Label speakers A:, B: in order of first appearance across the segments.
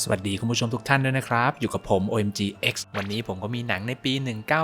A: สวัสดีคุณผู้ชมทุกท่านด้วยนะครับ อยู่กับผม OMG X วันนี้ผมก็มีหนังในปี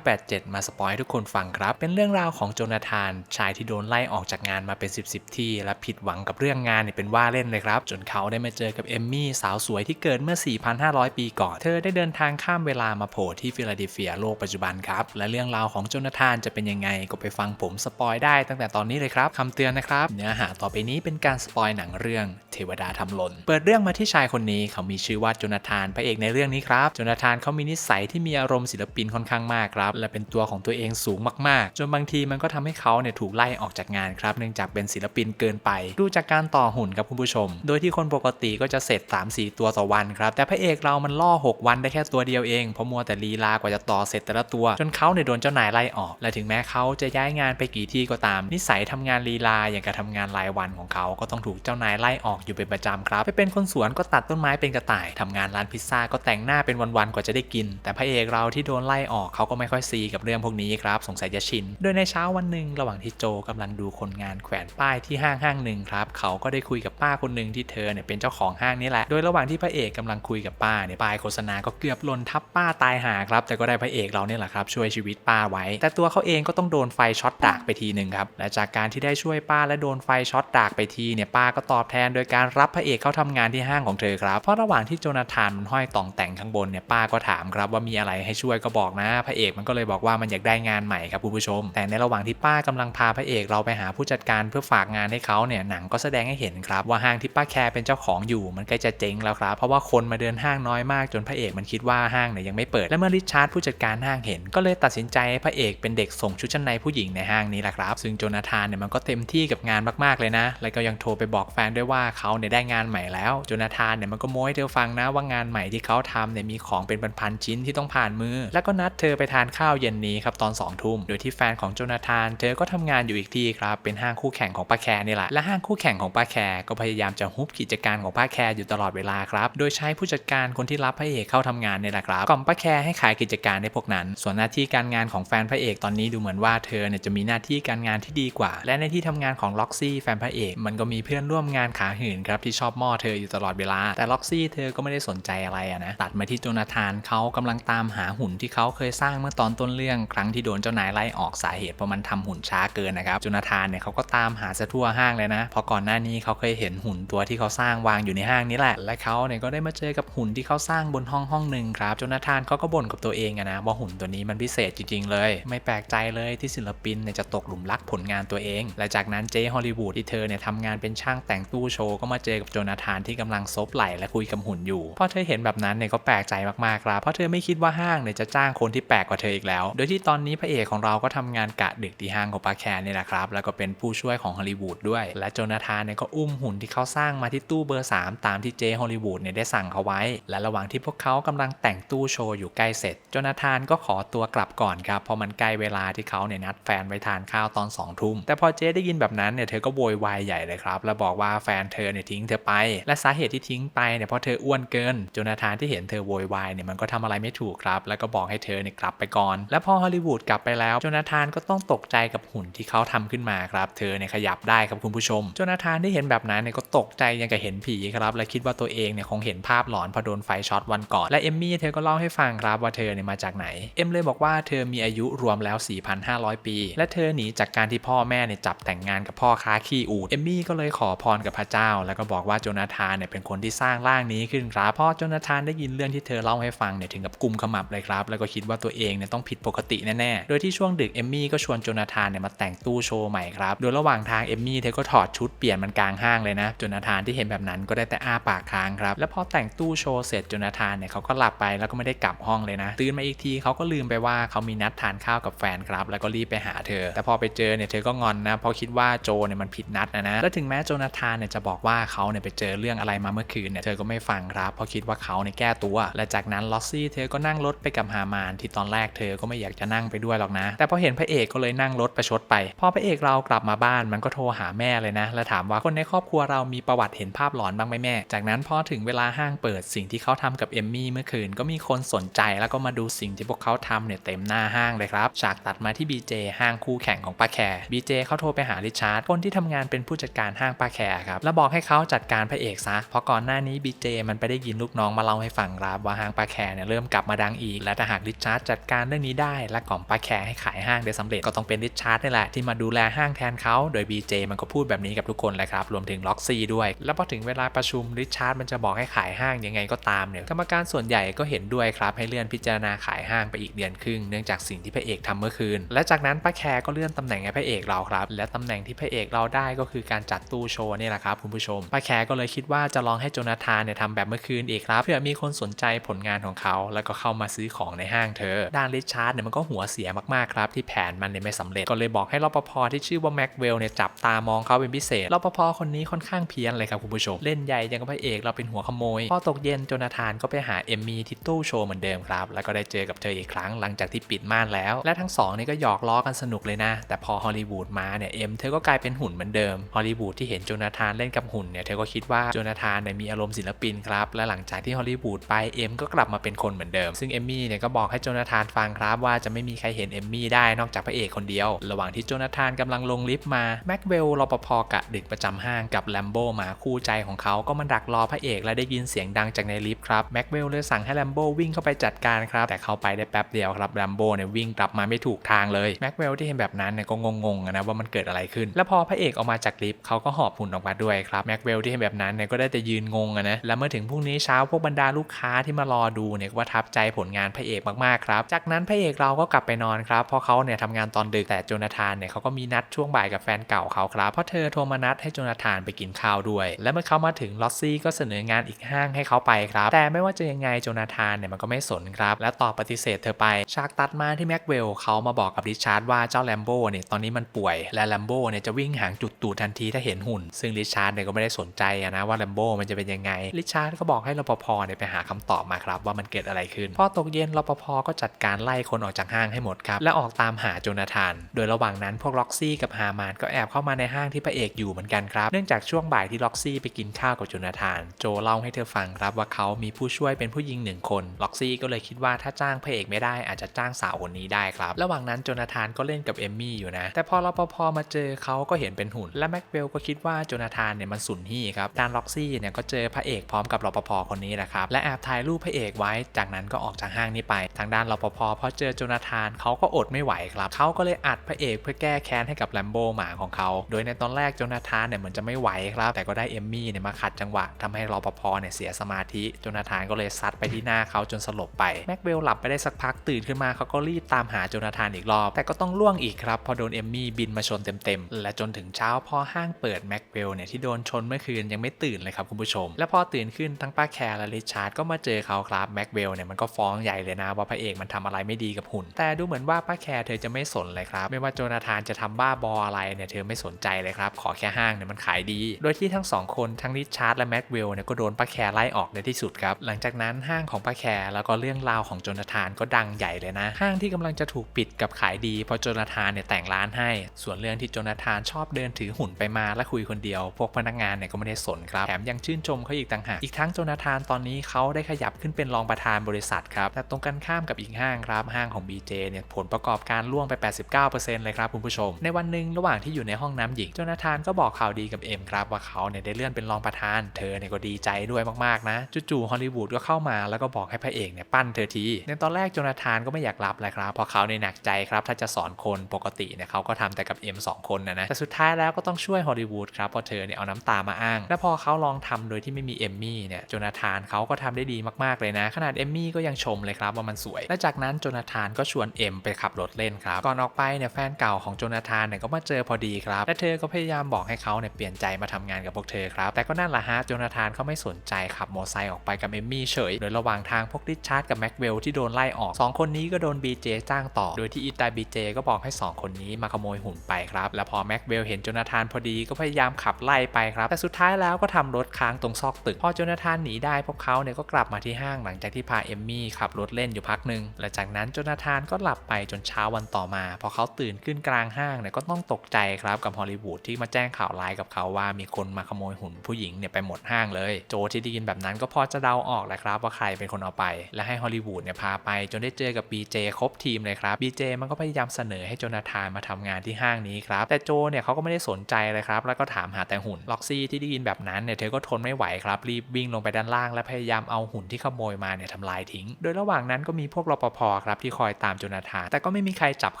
A: 1987 มาสปอยให้ทุกคนฟังครับ เป็นเรื่องราวของโจนาธาน ชายที่โดนไล่ออกจากงานมาเป็น 10 10ที่ และผิดหวังกับเรื่องงานเนี่ยเป็นว่าเล่นเลยครับ จนเขาได้มาเจอกับเอมมี่สาวสวยที่เกิดเมื่อ 4,500 ปีก่อน เธอได้เดินทางข้ามเวลามาโผล่ที่ฟิลาเดลเฟียโลกปัจจุบันครับ และเรื่องราวของโจนาธานจะเป็นยังไงก็ไปฟังผมสปอยได้ตั้งแต่ตอนนี้เลยครับคำเตือนนะครับเนื้อหาต่อไปนี้เป็นการสปอยหนังเรื่อง เทวดาทำหล่นเปิดเรื่องมาที่ชายคนนี้เขามีชื่อว่าโจนาธานพระเอกในเรื่องนี้ครับโจนาธานเขามีนิสัยที่มีอารมณ์ศิลปินค่อนข้างมากครับและเป็นตัวของตัวเองสูงมากๆ จนบางทีมันก็ทำให้เขาเนี่ยถูกไล่ออกจากงานครับเนื่องจากเป็นศิลปินเกินไป ดูจากการต่อหุ่นครับคุณผู้ชม โดยที่คนปกติก็จะเสร็จ 3-4 ตัวต่อวันครับแต่พระเอกเรามันล่อ 6 วันได้แค่ตัวเดียวเองเพราะมัวแต่ลีลากว่าจะต่อเสร็จแต่ละตัว จนเขาเนี่ยโดนเจ้านายไล่ออก และถึงแม้เขาจะย้ายงานไปกี่ที่ก็ตาม นิสัยทำงานลีลาอย่างกับทำงานรายวันของเขาก็ต้องถูกเจ้านายไล่ออกอยู่เป็นประจำครับไปเป็นคนสวนก็ตัดต้นไม้เป็นกระต่ายทำงานร้านพิซซ่าก็แต่งหน้าเป็นวันๆกว่าจะได้กิน แต่พระเอกเราที่โดนไล่ออกเขาก็ไม่ค่อยซีกับเรื่องพวกนี้ครับสงสัยจะชิน โดยในเช้าวันหนึ่งระหว่างที่โจกำลังดูคนงานแขวนป้ายที่ห้างห้างหนึ่งครับเขาก็ได้คุยกับป้าคนหนึ่งที่เธอเนี่ยเป็นเจ้าของห้างนี่แหละ โดยระหว่างที่พระเอกกำลังคุยกับป้าเนี่ยป้ายโฆษณาก็เกือบหล่นทับป้าตายหาครับ แต่ก็ได้พระเอกเราเนี่ยแหละครับช่วยชีวิตป้าไว้ แต่ตัวเขาเองก็ต้องโดนไฟช็อตดากไปทีหนึ่งครับและจากการที่ได้ช่วยป้าและโดนไฟช็อตดากไปทีเนี่ยป้าก็ตอบแทน โดยการรับพระเอกเข้าทำงานที่ห้างของเธอครับเพราะระหว่างที่โจนาธานมันห้อยต่องแต่งข้างบนเนี่ยป้าก็ถามครับว่ามีอะไรให้ช่วยก็บอกนะ พระเอกมันก็เลยบอกว่ามันอยากได้งานใหม่ครับคุณผู้ชม แต่ในระหว่างที่ป้ากำลังพาพระเอกเราไปหาผู้จัดการเพื่อฝากงานให้เขาเนี่ยหนังก็แสดงให้เห็นครับว่าห้างที่ป้าแคร์เป็นเจ้าของอยู่มันใกล้จะเจ๊งแล้วครับเพราะว่าคนมาเดินห้างน้อยมากจนพระเอกมันคิดว่าห้างเนี่ยยังไม่เปิดและเมื่อริชาร์ดผู้จัดการห้างเห็น ก็เลยตัดสินใจให้พระเอกเป็นเด็กส่งชุดชั้นในผู้หญิงในห้างนี้แหละครับ ซึ่งโจนาธานเนี่ยมันก็เต็มที่กับงานมากๆเลยนะ แล้วก็ยังโทรไปบอกแฟนด้วยว่าเขาเนี่ยได้งานใหม่แล้วโจนาธานเนี่ยมันก็โม้ให้เธอฟังงนะว่างานใหม่ที่เขาทำเนี่ยมีของเป็นพันๆชิ้นที่ต้องผ่านมือ แล้วก็นัดเธอไปทานข้าวเย็นนี้ครับตอน2องทุ่มโดยที่แฟนของโจนาธาน เธอก็ทำงานอยู่อีกที่ครับเป็นห้างคู่แข่งของป้าแคร์นี่แหละและห้างคู่แข่งของป้าแคร์ก็พยายามจะฮุบกิจการของป้าแคร์อยู่ตลอดเวลาครับโดยใช้ผู้จัดการคนที่รับพระเอกเข้าทำงานนี่แหละครับกล่อมป้าแคร์ให้ขายกิจการในพวกนั้น ส่วนหน้าที่การงานของแฟนพระเอกตอนนี้ดูเหมือนว่าเธอเนี่ยจะมีหน้าที่การงานที่ดีกว่า และในที่ทำงานของล็อกซี่แฟนพระเอกมันก็มีเพื่อนร่วมงานขาหื่นครับที่ชอบม่อเธออยู่ตลอดเวลาแต่ล็อกซี่เธอก็ไม่ได้สนใจอะไรอะนะตัดมาที่โจนาธานเขากำลังตามหาหุ่นที่เขาเคยสร้างเมื่อตอนต้นเรื่องครั้งที่โดนเจ้านายไล่ออกสาเหตุเพราะมันทำหุ่นช้าเกินนะครับโจนาธานเนี่ยเขาก็ตามหาซะทั่วห้างเลยนะเพราะก่อนหน้านี้เขาเคยเห็นหุ่นตัวที่เขาสร้างวางอยู่ในห้างนี้แหละ และเขาเนี่ยก็ได้มาเจอกับหุ่นที่เขาสร้างบนห้องห้องหนึ่งครับโจนาธานเขาก็บ่นกับตัวเองอะนะว่าหุ่นตัวนี้มันพิเศษจริงๆเลย ไม่แปลกใจเลยที่ศิลปินเนี่ยจะตกหลุมรักผลงานตัวเอง และจากนั้นเจฮอลลีวูดที่เธอเนี่ยทำงานเป็นช่างแต่งตู้โชว์ก็มาเจอกับโจนาธานที่กำลังซบไหลและคุยกับหุ่นอยู่พอเธอเห็นแบบนั้นเนี่ยก็แปลกใจมากๆครับเพราะเธอไม่คิดว่าห้างเนี่ยจะจ้างคนที่แปลกกว่าเธออีกแล้ว โดยที่ตอนนี้พระเอกของเราก็ทำงานกะดึกที่ห้างของปาแคร์นี่แหละครับ แล้วก็เป็นผู้ช่วยของฮอลลีวูดด้วย และโจนาธานเนี่ยก็อุ้มหุ่นที่เขาสร้างมาที่ตู้เบอร์ 3 ตามที่เจฮอลลีวูดเนี่ยได้สั่งเขาไว้ และระหว่างที่พวกเขากำลังแต่งตู้โชว์อยู่ใกล้เสร็จ โจนาธานก็ขอตัวกลับก่อนครับเพราะมันใกล้เวลาที่เขาเนี่ยนัดแฟนไว้ทานข้าวตอน2องทุ่มแต่พอเจได้ยินแบบนั้นเนี่ยเธอก็โวยวายใหญ่เลยครับ แล้วบอกว่าแฟนเธอเนี่ยทิ้งเธอไป และสาเหตุที่ทิ้งไปเนี่ยเพราะเธออ้วนเกินโจนาธานที่เห็นเธอโวยวายเนี่ยมันก็ทำอะไรไม่ถูกครับ แล้วก็บอกให้เธอเนี่ยกลับไปก่อน และพอฮอลลีวูดกลับไปแล้วโจนาธานก็ต้องตกใจกับหุ่นที่เขาทำขึ้นมาครับเธอเนี่ยขยับได้ครับคุณผู้ชมโจนาธานที่เห็นแบบนั้นเนี่ยก็ตกใจยังกับเห็นผีครับและคิดว่าตัวเองเนี่ยคงเห็นภาพหลอนพอโดนไฟช็อตวันก่อนและเอมมี่เธอก็เล่าให้ฟังครับว่าเธอเนี่ยมาจากไหนเอ็มเลยบอกว่าเธอมีอายุรวมแล้ว 4,500 ปี และเธอหนีจากการที่พ่อแม่เนี่ยจับแต่งงานกับพ่อค้าขี้อูดเอมมี่ก็เลยขอพรกับพระเจ้า แล้วก็บอกว่าโจนาธานเนี่ยเป็นคนที่สร้างร่างนี้ขึ้นครับพอโจนาธานได้ยินเรื่องที่เธอเล่าให้ฟังเนี่ยถึงกับกุมขมับเลยครับ แล้วก็คิดว่าตัวเองเนี่ยต้องผิดปกติแน่ๆ โดยที่ช่วงดึกเอมมี่ก็ชวนโจนาธานเนี่ยมาแต่งตู้โชว์ใหม่ครับ โดยระหว่างทางเอมมี่เธอก็ถอดชุดเปลี่ยนมันกลางห้างเลยนะโจนาธานที่เห็นแบบนั้นก็ได้แต่อ้าปากค้างครับ แล้วพอแต่งตู้โชว์เสร็จโจนาธานเนี่ยเขาก็หลับไปแล้วก็ไม่ได้กลับห้องเลยนะ ตื่นมาอีกทีเขาก็ลืมไปว่าเขามีนัดทานข้าวกับแฟนครับ แล้วก็รีบไปหาเธอ แต่พอไปเจอเนี่ยเธอก็งอนนะเพราะคิดว่าโจเนี่ยมันผิดนัดนะนะ แล้วถึงแม้โจนาธานเนี่ยจะบอกว่าเขาเนี่ยไปเจอเรื่องอะไรมาเมื่อคืนเนี่ยเธอก็ไม่ฟังรับ เพราะคิดว่าเขาเนี่ยแก้ตัว และจากนั้นลอสซี่เธอก็นั่งรถไปกับฮามานที่ตอนแรกเธอก็ไม่อยากจะนั่งไปด้วยหรอกนะ แต่พอเห็นพระเอกก็เลยนั่งรถประชดไป พอพระเอกเรากลับมาบ้านมันก็โทรหาแม่เลยนะ และถามว่าคนในครอบครัวเรามีประวัติเห็นภาพหลอนบ้างไหมแม่ จากนั้นพอถึงเวลาห้างเปิดสิ่งที่เขาทำกับเอมมี่เมื่อคืนก็มีคนสนใจแล้วก็มาดูสิ่งที่พวกเขาทำเนี่ยเต็มหน้าห้างเลยครับ ฉากตัดมาที่ BJ ห้างคู่แข่งของป้าแคร์ BJ เขาโทรไปหาริชาร์ดคนที่ทำงานเป็นผู้จัดการห้างป้าแคร์ครับแล้วบอกให้เขาจัดการพระเอกซะเพราะก่อนหน้านี้ BJ มันันไปได้ยินลูกน้องมาเล่าให้ฟังครับว่าห้างปลาแคร์เนี่ยเริ่มกลับมาดังอีก และถ้าหากริชาร์ดจัดการเรื่องนี้ได้ และกล่อมปลาแคร์ให้ขายห้างได้สำเร็จก็ต้องเป็นริชาร์ดนี่แหละที่มาดูแลห้างแทนเขาโดย BJ มันก็พูดแบบนี้กับทุกคนเลยครับรวมถึงล็อกซี่ด้วย แล้วพอถึงเวลาประชุมริชาร์ดมันจะบอกให้ขายห้างยังไงก็ตามเนี่ยกรรมการส่วนใหญ่ก็เห็นด้วยครับให้เลื่อนพิจารณาขายห้างไปอีกเดือนครึ่งเนื่องจากสิ่งที่พระเอกทำเมื่อคืน และจากนั้นป้าแคร์ก็เลื่อนตำแหน่งให้พระเอกเราครับ และตำแหน่งที่พระเอกเราได้ก็คือการจัดตู้โชว์นี่แหละครับคุณผู้ชมป้าแคร์ก็เลยคิดว่าจะลองให้โจนาธานเนี่ยทำแบบเมื่อคืนอีกครับเพื่อมีคนสนใจผลงานของเขา แล้วก็เข้ามาซื้อของในห้างเธอ ด้านริชาร์ดเนี่ยมันก็หัวเสียมากๆครับที่แผนมันเนี่ยไม่สำเร็จก็เลยบอกให้รปภที่ชื่อว่าแม็กเวลเนี่ยจับตามองเขาเป็นพิเศษรปภคนนี้ค่อนข้างเพี้ยนเลยครับคุณผู้ชมเล่นใหญ่ยังกับพระเอกเราเป็นหัวขโมยพอตกเย็นโจนาธานก็ไปหาเอมมี่ที่ตู้โชว์เหมือนเดิมครับแล้วก็ได้เจอกับเธออีกครั้งหลังจากที่ปิดม่านแล้ว และทั้งสองนี่ก็หยอกล้อกันสนุกเลยนะ แต่พอฮอลลีวูดมาเนี่ยเอ็มเธอก็กลายเป็นหุ่นเหมือนเดิมฮอลลีวูดที่เห็นโจนาธานเล่นกับหุ่นเนี่ยเธอก็คิดว่าโจนาธานเนี่ยมีอารมณ์ศิลปินครับและหลังจากที่ฮอลลีวูดไปเอ็มก็กลับมาเป็นคนเหมือนเดิม ซึ่งเอมมี่เนี่ยก็บอกให้โจนาธานฟังครับว่าจะไม่มีใครเห็นเอมมี่ได้นอกจากพระเอกคนเดียว ระหว่างที่โจนาธานกำลังลงลิฟต์มาแม็กเวลรปภกะดึกประจำห้างกับแลมโบหมาคู่ใจของเขาก็มาดักรอพระเอกและได้ยินเสียงดังจากในลิฟต์ครับแม็กเวลเลยสั่งให้แลมโบวิ่งเข้าไปจัดการครับ แต่เขาไปได้แป๊บเดียวครับแลมโบเนี่ยวิ่งกลับมาไม่ถูกทางเลยแม็กเวลที่เห็นแบบนั้นเนี่ยก็งงๆนะว่ามันเกิดอะไรขึ้น แล้วพอพระเอกออกมาจากลิฟต์เขาก็หอบหุ่นออกมาด้วยครับแม็กเวลที่เห็นแบบนั้นเนี่ยก็ได้แต่ยืนงงนะแล้วเมื่อถึงพรุ่งนี้เช้าพวกบรรดาลูกค้าที่มารอดูเนี่ยก็ประทับใจผลงานพระเอกมากๆครับ จากนั้นพระเอกเราก็กลับไปนอนครับเพราะเขาเนี่ยทำงานตอนดึกแต่โจนาธานเนี่ยเขาก็มีนัดช่วงบ่ายกับแฟนเก่าเขาครับเพราะเธอโทรมานัดให้โจนาธานไปกินข้าวด้วย และเมื่อเขามาถึงลอสซี่ก็เสนองานอีกห้างให้เขาไปครับแต่ไม่ว่าจะยังไงโจนาธานเนี่ยมันก็ไม่สนครับและตอบปฏิเสธเธอไปฉากตัดมาที่แม็กเวลเขามาบอกกับริชาร์ดว่าเจ้าแลมโบ้เนี่ยตอนนี้มันป่วย และแลมโบ้เนี่ยจะวิ่งหางจุดตูดทันทีถ้าเห็นหุ่น ซึ่งริชาร์ดเนี่ยก็ไม่ได้สนใจนะว่าแลมโบ้มันจะเป็นยังไงริชาร์ดก็บอกให้รปภเนี่ยไปหาคำตอบมาครับว่ามันเกิดอะไรขึ้น พอตกเย็นรปภก็จัดการไล่คนออกจากห้างให้หมดครับ และออกตามหาโจนาธาน โดยระหว่างนั้นพวกล็อกซี่กับฮามานก็แอบเข้ามาในห้างที่พระเอกอยู่เหมือนกันครับ เนื่องจากช่วงบ่ายที่ล็อกซี่ไปกินข้าวกับโจนาธาน โจเล่าให้เธอฟังครับว่าเขามีผู้ช่วยเป็นผู้หญิงหนึ่งคน ล็อกซี่ก็เลยคิดว่าถ้าจ้างพระเอกไม่ได้อาจจะจ้างสาวคนนี้ได้ครับ ระหว่างนั้นโจนาธานก็เล่นกับเอมมี่อยู่นะ แต่พอรปภมาเจอเขาก็เห็นเป็นหุ่น และแม็กเวลก็คิดว่าโจนาธานเนี่ยมันสุนหี่ครับ ด้านล็อกซี่เนี่ยก็เจอพระเอกพร้อมกับรปภคนนี้แหละครับและแอบถ่ายรูปพระเอกไว้ จากนั้นก็ออกจากห้างนี้ไป ทางด้านรปภพอเจอโจนาธานเขาก็อดไม่ไหวครับเขาก็เลยอัดพระเอกเพื่อแก้แค้นให้กับแลมโบหมาของเขา โดยในตอนแรกโจนาธานเนี่ยเหมือนจะไม่ไหวครับ แต่ก็ได้เอมมี่เนี่ยมาขัดจังหวะทำให้รปภเนี่ยเสียสมาธิโจนาธานก็เลยซัดไปที่หน้าเขาจนสลบไปแม็กเวลหลับไปได้สักพักตื่นขึ้นมาเขาก็รีบตามหาโจนาธานอีกรอบ แต่ก็ต้องล่วงอีกครับพอโดนเอมมี่บินมาชนเต็มๆและจนถึงเช้าพอห้างเปิดแม็กเวลเนี่ยที่โดนชนเมื่อคืนยังไม่ตื่นเลยครับคุณผู้ชม และพอตื่นขึ้นทั้งป้าแคร์และริชาร์ดก็มาเจอเขาครับแม็กเวลเนี่ยมันก็ฟ้องใหญ่เลยนะว่าพระเอกมันทำอะไรไม่ดีกับหุ่น แต่ดูเหมือนว่าป้าแคร์เธอจะไม่สนเลยครับ ไม่ว่าโจนาธานจะทำบ้าบออะไรเนี่ยเธอไม่สนใจเลยครับ ขอแค่ห้างเนี่ยมันขายดี โดยที่ทั้งสองคนทั้งริชาร์ดและแม็กเวลเนี่ยก็โดนป้าแคร์ไล่ออกในที่สุดครับ หลังจากนั้นห้างของป้าแคร์แล้วก็เรื่องราวของโจนาธานก็ดังใหญ่เลยนะ ห้างที่กำลังจะถูกปิดกับขายดีเพราะโจนาธานเนี่ยแต่งร้านให้ ส่วนเรื่องที่โจนาธานชอบเดินถือหุ่นไปมาและคุยคนเดียว พวกพนักงานเนี่ยก็ไม่ได้สนครับแถมยังชื่นชมเขาอีกต่างหากอีกทั้งโจนาธานตอนนี้เขาได้ขยับขึ้นเป็นรองประธานบริษัทครับ แต่ตรงกันข้ามกับอีกห้างครับ ห้างของ BJ เนี่ยผลประกอบการล่วงไป 89%เลยครับคุณผู้ชม ในวันหนึ่งระหว่างที่อยู่ในห้องน้ำหญิง โจนาธานก็บอกข่าวดีกับเอ็มครับว่าเขาเนี่ยได้เลื่อนเป็นรองประธาน เธอเนี่ยก็ดีใจด้วยมากๆนะจู่ๆฮอลลีวูดก็เข้ามาแล้วก็บอกให้พระเอกเนี่ยปั้นเธอที ในตอนแรกโจนาธานก็ไม่อยากรับเลยครับเพราะเขาในยหนักใจครับถ้าจะสอนคนปกติเนี่ยเขาก็ทำแต่กับเอ็มสองคนนะนะแต่สุดท้ายแล้วก็ต้องช่วยฮอลลีวูดครับเพราะเธอเนี่ยเอาน้ำตามาอ้าง และพอเขาลองทำโดยที่ไม่มีเอมมี่เนี่ยโจนาธานเขาก็ทำได้ดีมากๆเลยนะ ขนาดเอมมี่ก็ยังชมเลยครับว่ามันสวย และจากนั้นโจนาธานก็ชวนเอ็มไปขับรถเล่นครับก่อนออกไปเนี่ยแฟนเก่าของโจนาธานเนี่ยก็มาเจอพอดีครับและเธอก็พยายามบอกให้เขาเนี่ยเปลี่ยนใจมาทำงานกับพวกเธอครับแต่ก็นั่นแหละฮะโจนาธานเขาไม่สนใจขับมอเตอร์ไซค์ออกไปกับเอมมี่เฉยโดยระหว่างทางพวกริชาร์ดกับแม็กเวลที่โดนไล่ออกสองคนนี้ก็โดน BJ จ้างต่อ โดยที่อีตา BJ ก็บอกให้ 2 คนนี้มาขโมยหุ่นไปครับ แล้วพอแม็กเวลเห็นโจนาธานพอดีก็พยายามขับไล่ไปครับ แต่สุดท้ายแล้วก็ทำรถค้างตรงซอกตึก พอโจนาอธานหนีได้พวกเขาเนี่ยก็กลับมาที่ห้างหลังจากที่พาเอมมี่ขับรถเล่นอยู่พักหนึ่งและจากนั้นโจนาธานก็หลับไปจนเช้าวันต่อมา พอเขาตื่นขึ้นกลางห้างเนี่ยก็ต้องตกใจครับกับฮอลลีวูดที่มาแจ้งข่าวร้ายกับเขาว่ามีคนมาขโมยหุ่นผู้หญิงเนี่ยไปหมดห้างเลย โจที่ได้ยินแบบนั้นก็พอจะเดาออกแหละครับว่าใครเป็นคนเอาไป และให้ฮอลลีวูดเนี่ยพาไปจนได้เจอกับ BJ ครบทีมเลยครับ BJ มันก็พยายามเสนอให้โจนาธานมาทำงานที่ห้างนี้ครับแต่โจเนี่ยเขาก็ไม่ได้สนใจเลยครับแล้วก็ถามหาแต่หุ่นล็อกซี่ที่ได้ยินแบบนั้นเนี่ยเธอก็ทนไม่ไหวครับรีบวิ่งวิ่งลงไปด้านล่างและพยายามเอาหุ่นที่ขโมยมาเนี่ยทำลายทิ้ง โดยระหว่างนั้นก็มีพวกรปภครับที่คอยตามโจนาธานแต่ก็ไม่มีใครจับเ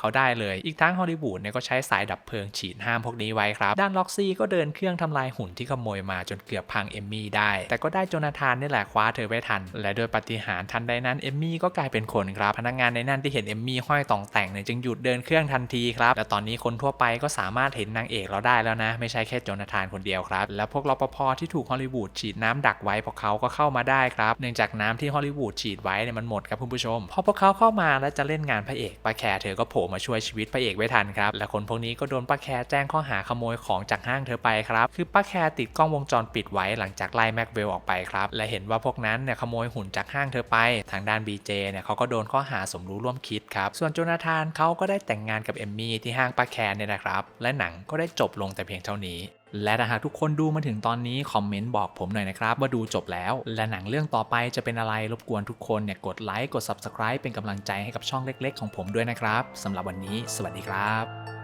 A: ขาได้เลย อีกทั้งฮอลลีวูดเนี่ยก็ใช้สายดับเพลิงฉีดห้ามพวกนี้ไว้ครับ ด้านล็อกซี่ก็เดินเครื่องทำลายหุ่นที่ขโมยมาจนเกือบพังเอมมี่ได้ แต่ก็ได้โจนาธานนี่แหละคว้าเธอไว้ทัน และโดยปฏิหารทันใดนั้นเอมมี่ก็กลายเป็นคนครับ พนักงานในนั่นที่เห็นเอมมี่ห้อยต่องแต่งเนี่ยจึงหยุดเดินเครื่องทันทีครับ และตอนนี้คนทั่วไปก็สามารถเห็นนางเอกเราได้แล้วนะ ไม่ใช่แค่โจนาธานคนเดียวครับ และพวกรปภที่ถูกฮอลลีวูดฉีดน้ำดักไว้พวกเขาก็เข้ามาได้ครับ เนื่องจากน้ำที่ฮอลลีวูดฉีดไว้เนี่ยมันหมดครับคุณผู้ชม พอพวกเขาเข้ามาและจะเล่นงานพระเอกป้าแคร์เธอก็โผล่มาช่วยชีวิตพระเอกไว้ทันครับ และคนพวกนี้ก็โดนป้าแคร์แจ้งข้อหาขโมยของจากห้างเธอไปครับ คือป้าแคร์ติดกล้องวงจรปิดไว้หลังจากไล่แม็กเวลออกไปครับ และเห็นว่าพวกนั้นเนี่ยขโมยหุ่นจากห้างเธอไป ทางด้าน BJ เนี่ยเขาก็โดนข้อหาสมรู้ร่วมคิดครับ ส่วนโจนาธานเขาก็ได้แต่งงานกับเอมมี่ที่ห้างป้าแคร์เนี่ยนะครับ และหนังก็ได้จบลงแต่เพียงเท่านี้และถ้าหากทุกคนดูมาถึงตอนนี้คอมเมนต์บอกผมหน่อยนะครับ ว่าดูจบแล้ว และหนังเรื่องต่อไปจะเป็นอะไรรบกวนทุกคนเนี่ยกดไลค์กด Subscribe เป็นกำลังใจให้กับช่องเล็ก ๆ ของผมด้วยนะครับสำหรับวันนี้ สวัสดีครับ